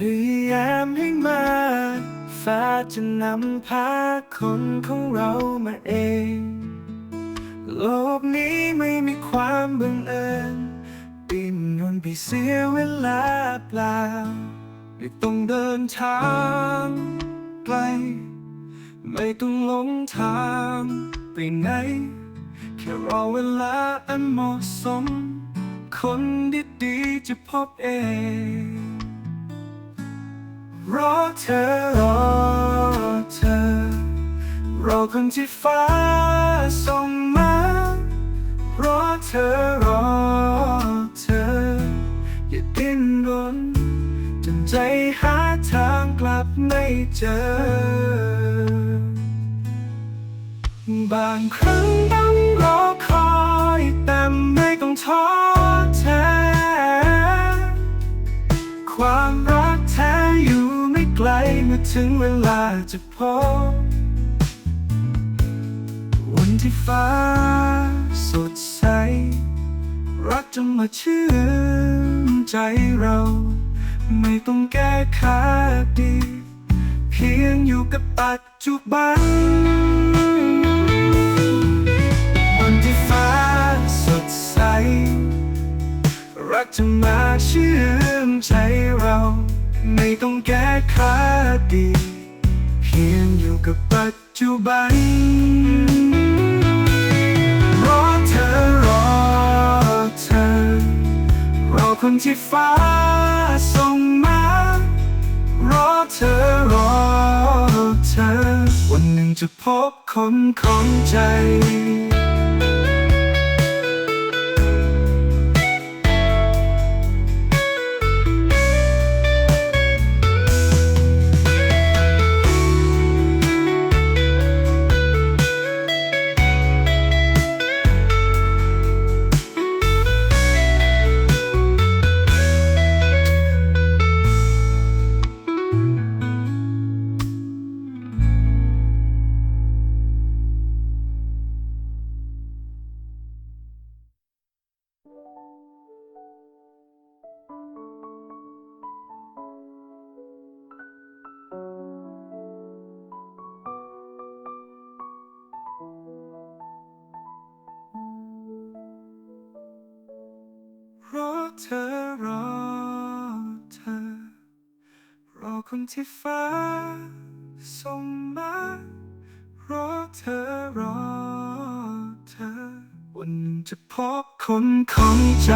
พยายามให้มาฟ้าจะนำพาคนของเรามาเอง โลกนี้ไม่มีความบังเอิญปิ่นนวนไปเสียเวลาเปล่าไม่ต้องเดินทางไกล ไม่ต้องหลงทางไปไหน แค่รอเวลาอันเหมาะสม คนดีๆจะพบเอง รอเธอรอเธอ รอคนที่ฟ้าส่งมารอเธอรอเธอ อย่าดิ้นรนจนใจหาทางกลับไม่เจอ บางครั้งต้องรอคอยแต่ไม่ต้องท้อ ถึงเวลาจะพบ วันที่ฟ้าสดใส รักจะมาเชื่อมใจเรา ไม่ต้องแก้ไขดี เพียงอยู่กับปัจจุบัน วันที่ฟ้าสดใส รักจะมาเชื่อมใจ ไม่ต้องแก้ไขดีเพียงอยู่กับปัจจุบัน รอเธอรอเธอ รอคนที่ฟ้าส่งมา รอเธอรอเธอ วันหนึ่งจะพบคนของใจ เธอรอเธอ รอคนที่ฟ้าส่งมารอเธอรอเธอ วันหนึ่งจะพบคนของใจ